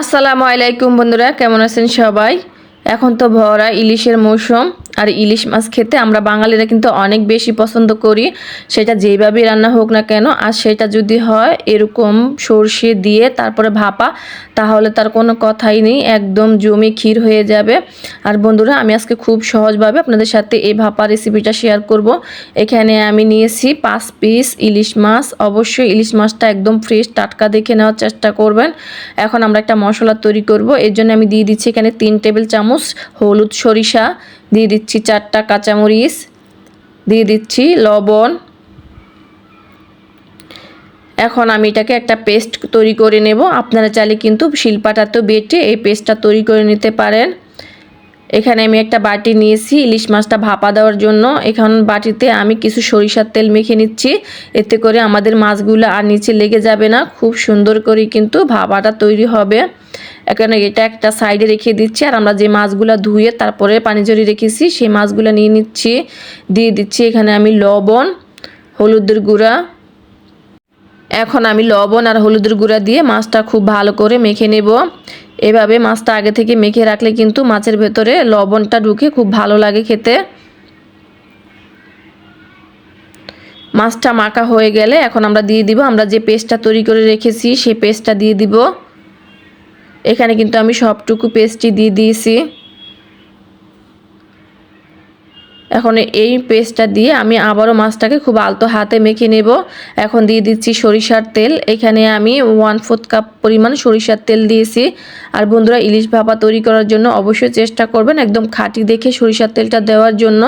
আসসালামু আলাইকুম বন্ধুরা কেমন আছেন সবাই? এখন তো ভরা ইলিশের মৌসুম। আর ইলিশ মাছ খেতে আমরা বাঙালিরা কিন্তু অনেক বেশি পছন্দ করি। সেটা যেভাবেই রান্না হোক না কেন, আর সেটা যদি হয় এরকম সর্ষে দিয়ে তারপরে ভাপা, তাহলে তার কোনো কথাই নেই, একদম জমি ক্ষীর হয়ে যাবে। আর বন্ধুরা, আমি আজকে খুব সহজভাবে আপনাদের সাথে এই ভাপা রেসিপিটা শেয়ার করব। এখানে আমি নিয়েছি পাঁচ পিস ইলিশ মাছ। অবশ্যই ইলিশ মাছটা একদম ফ্রেশ টাটকা দেখে নেওয়ার চেষ্টা করবেন। এখন আমরা একটা মশলা তৈরি করব। এর জন্য আমি দিয়ে দিচ্ছি এখানে তিন টেবিল চামচ হলুদ সরিষা দিয়ে দিচ্ছি চারটা কাঁচামরিচ, দিয়ে দিচ্ছি লবণ। এখন আমি এটাকে একটা পেস্ট তৈরি করে নেব। আপনারা চাইলে কিন্তু শিল্পাটাতেও বেটে এই পেস্টটা তৈরি করে নিতে পারেন। এখানে আমি একটা বাটি নিয়েছি, ইলিশ মাছটা ভাপা দেওয়ার জন্য। এখন বাটিতে আমি কিছু সরিষার তেল মেখে নিচ্ছি। এতে করে আমাদের মাছগুলো আর নিচে লেগে যাবে না। খুব সুন্দর করে কিন্তু ভাপাটা তৈরি হবে। এখানে এটা একটা সাইডে রেখে দিচ্ছি আর আমরা যে মাছগুলো ধুয়ে তারপরে পানি জড়িয়ে রেখেছি, সেই মাছগুলো নিয়ে নিচ্ছি। দিয়ে দিচ্ছি এখানে আমি লবণ, হলুদের গুঁড়া এখন আমি লবণ আর হলুদের গুঁড়া দিয়ে মাছটা খুব ভালো করে মেখে নেব। এভাবে মাছটা আগে থেকে মেখে রাখলে কিন্তু মাছের ভেতরে লবণটা ঢুকে খুব ভালো লাগে খেতে। মাছটা মাখা হয়ে গেলে এখন আমরা দিয়ে দিব, আমরা যে পেস্টটা তৈরি করে রেখেছি সেই পেস্টটা দিয়ে দিব। এখানে কিন্তু আমি সবটুকু পেস্টই দিয়ে দিয়েছি। এখন এই পেস্টটা দিয়ে আমি আবারও মাছটাকে খুব আলতো হাতে মেখে নেব। এখন দিয়ে দিচ্ছি সরিষার তেল। এখানে আমি ওয়ান ফোর্থ কাপ পরিমাণ সরিষার তেল দিয়েছি। আর বন্ধুরা, ইলিশ ভাপা তৈরি করার জন্য অবশ্যই চেষ্টা করবেন একদম খাঁটি দেখে সরিষার তেলটা দেওয়ার জন্য।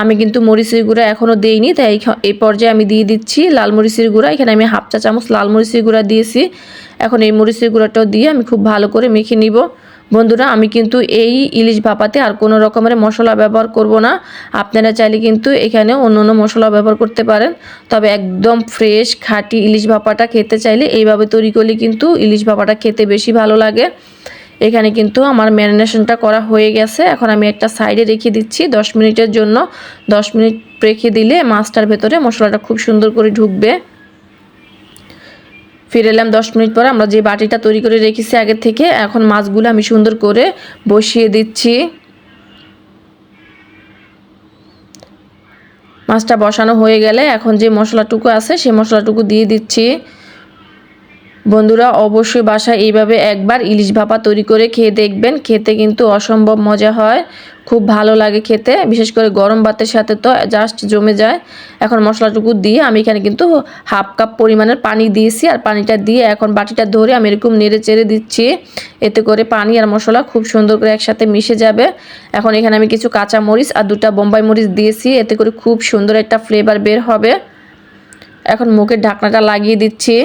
আমি কিন্তু মরিচের গুঁড়া এখনও দেইনি, তাই এই পর্যায়ে আমি দিয়ে দিচ্ছি লাল মরিচের গুঁড়া। এখানে আমি হাফ চা চামচ লাল মরিচের গুঁড়া দিয়েছি। এখন এই মরিচের গুঁড়াটাও দিয়ে আমি খুব ভালো করে মেখে নিব। বন্ধুরা, আমি কিন্তু এই ইলিশ ভাপাতে আর কোনো রকমের মশলা ব্যবহার করব না। আপনারা চাইলে কিন্তু এখানে অন্য অন্য মশলা ব্যবহার করতে পারেন। তবে একদম ফ্রেশ, খাঁটি ইলিশ ভাপাটা খেতে চাইলে এইভাবে তৈরি করলে কিন্তু ইলিশ ভাপাটা খেতে বেশি ভালো লাগে। এখানে কিন্তু আমার ম্যারিনেশনটা করা হয়ে গেছে। এখন আমি একটা সাইডে রেখে দিচ্ছি দশ মিনিটের জন্য। দশ মিনিট রেখে দিলে মাছটার ভেতরে মশলাটা খুব সুন্দর করে ঢুকবে। ফিরে এলাম দশ মিনিট পর। আমরা যে বাটিটা তৈরি করে রেখেছি আগের থেকে, এখন মাছগুলো আমি সুন্দর করে বসিয়ে দিচ্ছি। মাছটা বসানো হয়ে গেলে এখন যে মশলাটুকু আছে সেই মশলাটুকু দিয়ে দিচ্ছি। বন্ধুরা, অবশ্যই বাসায় এইভাবে একবার ইলিশ ভাপা তৈরি করে খেয়ে দেখবেন। খেতে কিন্তু অসম্ভব মজা হয়। খুব ভালো লাগে খেতে। বিশেষ করে গরম ভাতের সাথে তো জাস্ট জমে যায়। এখন মশলাটুকু দিয়ে আমি এখানে কিন্তু হাফ কাপ পরিমাণের পানি দিয়েছি আর পানিটা দিয়ে এখন বাটিটা ধরে আমি এরকম নেড়ে চেড়ে দিচ্ছি। এতে করে পানি আর মশলা খুব সুন্দর করে একসাথে মিশে যাবে। এখন এখানে আমি কিছু কাঁচা মরিচ আর দুটা বোম্বাই মরিচ দিয়েছি। এতে করে খুব সুন্দর একটা ফ্লেভার বের হবে। এখন মুখের ঢাকনাটা লাগিয়ে দিচ্ছি।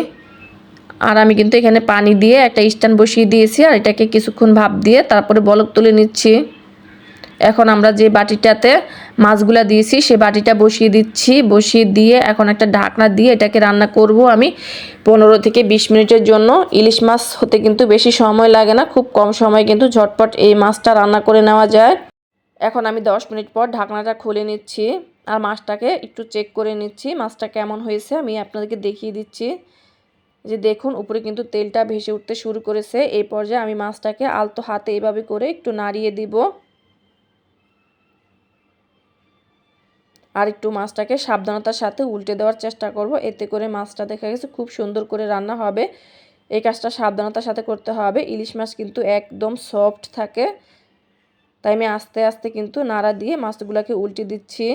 আর আমি কিন্তু এখানে পানি দিয়ে একটা স্ট্যান্ড বসিয়ে দিয়েছি আর এটাকে কিছুক্ষণ ভাপ দিয়ে তারপরে বলক তুলে নিচ্ছি। এখন আমরা যে বাটিটাতে মাছগুলা দিয়েছি, সে বাটিটা বসিয়ে দিচ্ছি। বসিয়ে দিয়ে এখন একটা ঢাকনা দিয়ে এটাকে রান্না করব আমি পনেরো থেকে বিশ মিনিটের জন্য। ইলিশ মাছ হতে কিন্তু বেশি সময় লাগে না, খুব কম সময় কিন্তু ঝটপট এই মাছটা রান্না করে নেওয়া যায়। এখন আমি দশ মিনিট পর ঢাকনাটা খুলে নিচ্ছি আর মাছটাকে একটু চেক করে নিচ্ছি, মাছটা কেমন হয়েছে আমি আপনাদেরকে দেখিয়ে দিচ্ছি। যে দেখুন, উপরে কিন্তু তেলটা ভেসে উঠতে শুরু করেছে। এই পর্যায়ে আমি মাছটাকে আলতো হাতে এভাবে করে একটু নাড়িয়ে দিব। আর একটু মাছটাকে সাবধানতার সাথে উল্টে দেওয়ার চেষ্টা করব। এতে করে মাছটা দেখা গেছে খুব সুন্দর করে রান্না হবে। এই কাজটা সাবধানতার সাথে করতে হবে। ইলিশ মাছ কিন্তু একদম সফট থাকে। তাই আমি আস্তে আস্তে কিন্তু নাড়া দিয়ে মাছগুলোকে উল্টে দিচ্ছি।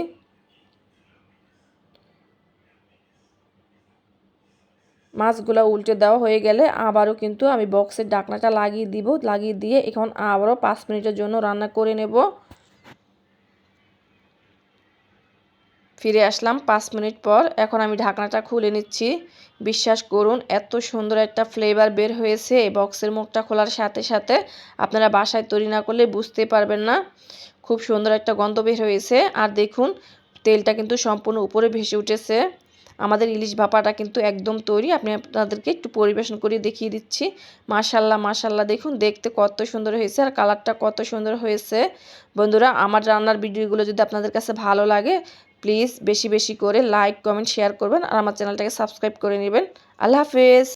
মাছগুলো উল্টে দেওয়া হয়ে গেলে আবারও কিন্তু আমি বক্সের ডাকনাটা লাগিয়ে দিব, লাগিয়ে দিয়ে এখন আবারও পাঁচ মিনিটের জন্য রান্না করে নেব। ফিরে আসলাম পাঁচ মিনিট পর, এখন আমি ঢাকনাটা খুলে নিচ্ছি। বিশ্বাস করুন, এত সুন্দর একটা ফ্লেভার বের হয়েছে বক্সের মুখটা খোলার সাথে সাথে। আপনারা বাসায় তৈরি না করলে বুঝতে পারবেন না, খুব সুন্দর একটা গন্ধ বের হয়েছে। আর দেখুন, তেলটা কিন্তু সম্পূর্ণ উপরে ভেসে উঠেছে। আমাদের ইলিশ ভাপাটা কিন্তু একদম তৈরি। আপনি আপনাদেরকে একটু পরিবেশন করে দেখিয়ে দিচ্ছি। মাশাল্লাহ মাশাল্লাহ দেখুন, দেখতে কত সুন্দর হয়েছে আর কালারটা কত সুন্দর হয়েছে। বন্ধুরা, আমার রান্নার ভিডিওগুলো যদি আপনাদের কাছে ভালো লাগে, প্লিজ বেশি বেশি করে লাইক, কমেন্ট, শেয়ার করবেন আর আমার চ্যানেলটাকে সাবস্ক্রাইব করে নেবেন। আল্লাহ হাফেজ!